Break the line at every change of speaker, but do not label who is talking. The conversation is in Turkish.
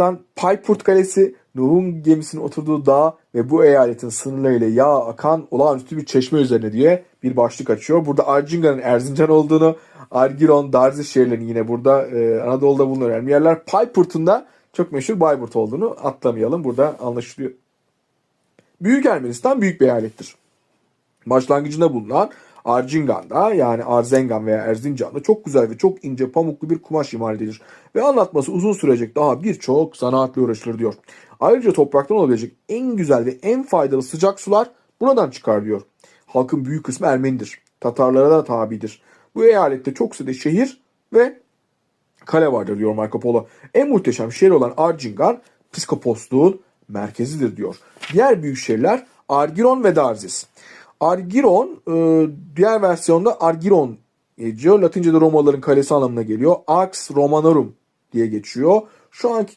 Ermenistan Paypurt Kalesi, Nuh'un gemisinin oturduğu dağ ve bu eyaletin sınırlarıyla yağ akan olağanüstü bir çeşme üzerine diye bir başlık açıyor. Burada Arcinga'nın Erzincan olduğunu, Argiron, Darzi şehirlerinin yine burada e, Anadolu'da bulunan önemli yerler. Paypurt'un da çok meşhur Bayburt olduğunu atlamayalım. Burada anlaşılıyor. Büyük Ermenistan büyük bir eyalettir. Başlangıcında bulunan Arcingan'da yani Arzengan veya Erzincan'da çok güzel ve çok ince pamuklu bir kumaş imal edilir. Ve anlatması uzun sürecek daha birçok zanaatla uğraşılır diyor. Ayrıca topraktan olabilecek en güzel ve en faydalı sıcak sular buradan çıkar diyor. Halkın büyük kısmı Ermenidir. Tatarlara da tabidir. Bu eyalette çok sayıda şehir ve kale vardır diyor Marco Polo. En muhteşem şehir olan Arcingan piskoposluğun merkezidir diyor. Diğer büyük şehirler Argiron ve Darzis. Argiron e, diğer versiyonda Argiron geçiyor. Latince'de Romalıların kalesi anlamına geliyor. Arx Romanorum diye geçiyor. Şu anki